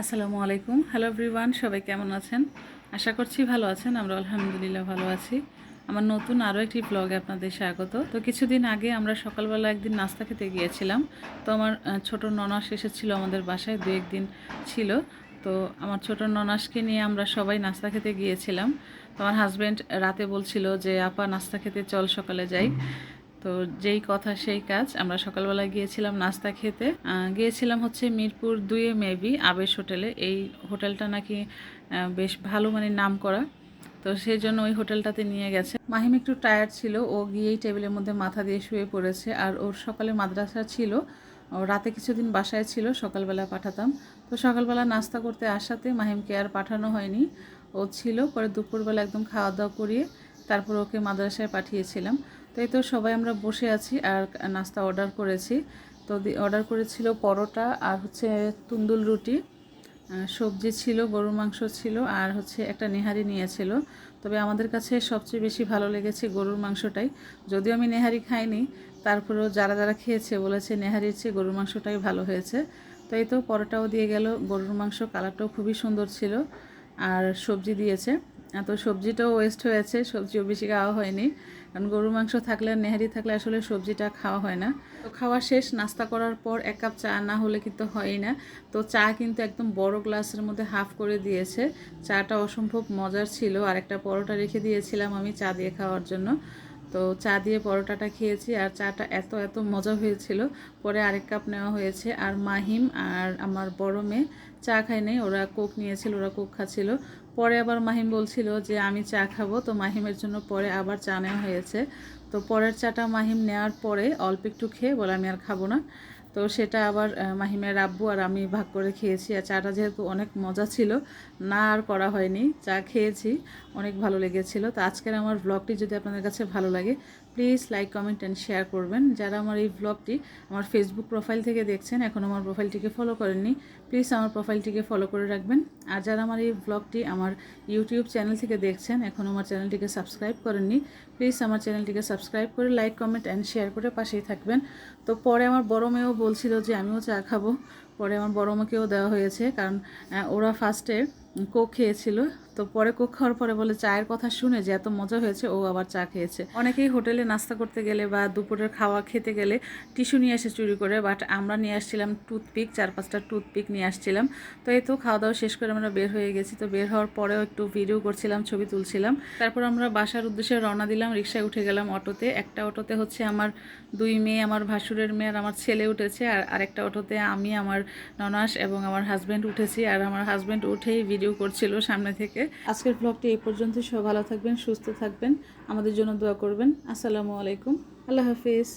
আসসালামু আলাইকুম। Hello everyone সবাই কেমন আছেন? আশা করছি ভালো আছেন আমরা আলহামদুলিল্লাহ ভালো আছি। আমার নতুন আরও একটি ব্লগে আপনাদের স্বাগত। তো কিছুদিন আগে আমরা সকালবেলা একদিন নাস্তা খেতে গিয়েছিলাম। তো আমার ছোট ননাস এসেছিল আমাদের বাসায়, দু একদিন ছিল। তো আমার ছোট ননাসকে নিয়ে আমরা সবাই নাস্তা খেতে গিয়েছিলাম। তো আমার হাজব্যান্ড রাতে বলছিল যে, আপা, নাস্তা খেতে চল, সকালে যাই। তো যেই কথা সেই কাজ। আমরা সকালবেলা গিয়েছিলাম নাস্তা খেতে। গিয়েছিলাম হচ্ছে মিরপুর দুয়ে মেবি আবেশ হোটেলে। এই হোটেলটা নাকি বেশ ভালো মানে নাম করা তো সেই জন্য ওই হোটেলটাতে নিয়ে গেছে। মাহিম একটু টায়ার্ড ছিল। ও গিয়েই টেবিলের মধ্যে মাথা দিয়ে শুয়ে পড়েছে। আর ওর সকালে মাদ্রাসা ছিল। ও রাতে কিছুদিন বাসায় ছিল। সকালবেলা পাঠাতাম। তো সকালবেলা নাস্তা করতে আসাতে মাহিমকে আর পাঠানো হয়নি। ও ছিল। পরে দুপুরবেলা একদম খাওয়া দাওয়া করিয়ে তারপর ওকে মাদ্রাসায় পাঠিয়েছিলাম। তো এই তো সবাই আমরা বসে আছি আর নাস্তা অর্ডার করেছি। তো অর্ডার করেছিল পরোটা আর হচ্ছে তুন্দুল রুটি। সবজি ছিল, গরুর মাংস ছিল আর হচ্ছে একটা নেহারি নিয়েছিল। তবে আমাদের কাছে সবচেয়ে বেশি ভালো লেগেছে গরুর মাংসটাই। যদিও আমি নেহারি খাইনি, তারপরেও যারা যারা খেয়েছে বলেছে নেহারির চেয়ে গরুর মাংসটাই ভালো হয়েছে। তো এই তো পরোটাও দিয়ে গেল, গরুর মাংস কালারটাও খুবই সুন্দর ছিল আর সবজি দিয়েছে। তো সবজিটাও ওয়েস্ট হয়েছে, সবজিও বেশি খাওয়া হয়নি। কারণ গরুর মাংস থাকলে, নেহারি থাকলে আসলে সবজিটা খাওয়া হয় না। তো খাওয়া শেষ, নাস্তা করার পর এক কাপ চা না হলে কিন্তু হয়ই না। তো চা কিন্তু একদম বড় গ্লাসের মধ্যে হাফ করে দিয়েছে। চাটা অসম্ভব মজার ছিল। আর একটা পরোটা রেখে দিয়েছিলাম আমি চা দিয়ে খাওয়ার জন্য। তো চা দিয়ে পরোটাটা খেয়েছি আর চাটা এত এত মজা হয়েছিল। পরে আরেক কাপ নেওয়া হয়েছে। আর মাহিম আর আমার বড় মেয়ে চা খায় নাই, ওরা কোক নিয়েছিল, ওরা কোক খাচ্ছিল। পরে আবার মাহিম বলছিল যে, আমি চা খাব। তো মাহিমের জন্য পরে আবার চা নেওয়া হয়েছে। তো পরের চাটা মাহিম নেওয়ার পরে অল্প একটু খেয়ে বলে, আমি আর খাব না। তো সেটা আবার মাহিমের আব্বু আর আমি ভাগ করে খেয়েছি। আর চাটা যেহেতু অনেক মজা ছিল, না আর করা হয়নি। চা খেয়েছি, অনেক ভালো লেগেছিল। তো আজকের আমার ব্লগটি যদি আপনাদের কাছে ভালো লাগে please like comment and share করবেন। যারা আমার এই ব্লগটি আমার ফেসবুক প্রোফাইল থেকে দেখছেন, এখন আমার প্রোফাইলটিকে ফলো করেননি প্লিজ আমার প্রোফাইলটিকে ফলো করে রাখবেন। আর যারা আমার এই ব্লগটি আমার ইউটিউব চ্যানেল থেকে দেখছেন, এখন আমার চ্যানেলটিকে সাবস্ক্রাইব করেননি প্লিজ আমার চ্যানেলটিকে সাবস্ক্রাইব করে লাইক কমেন্ট অ্যান্ড শেয়ার করে পাশেই থাকবেন। তো পরে আমার বড় মেয়েও বলছিল যে আমিও চা খাব। পরে আমার বড় মাকেও দেওয়া হয়েছে, কারণ ওরা ফার্স্টে কোক খেয়েছিল। তো পরে কোক খাওয়ার পরে বলে, চায়ের কথা শুনে যে এত মজা হয়েছে, ও আবার চা খেয়েছে। অনেকেই হোটেলে নাস্তা করতে গেলে বা দুপুরের খাওয়া খেতে গেলে টিস্যু নিয়ে এসে চুরি করে, বাট আমরা নিয়ে আসছিলাম টুথপিক চার পাঁচটা টুথপিক নিয়ে আসছিলাম। তো এই তো খাওয়া দাওয়া শেষ করে আমরা বের হয়ে গেছি। তো বের হওয়ার পরেও একটু ভিডিও করছিলাম, ছবি তুলছিলাম। তারপর আমরা বাসার উদ্দেশ্যে রওনা দিলাম, রিক্সায় উঠে গেলাম অটোতে। একটা অটোতে হচ্ছে আমার দুই মেয়ে, আমার ভাসুরের মেয়ে আর আমার ছেলে উঠেছে। আর আরেকটা অটোতে আমি, আমার ননাস এবং আমার হাজব্যান্ড উঠেছি আর আমার হাজব্যান্ড উঠেই ভিডিও করছিল সামনে থেকে। আজকের ব্লগটি এই পর্যন্ত সব ভালো থাকবেন, সুস্থ থাকবেন। আমাদের জন্য দোয়া করবেন। আসসালামু আলাইকুম। আল্লাহ হাফিজ।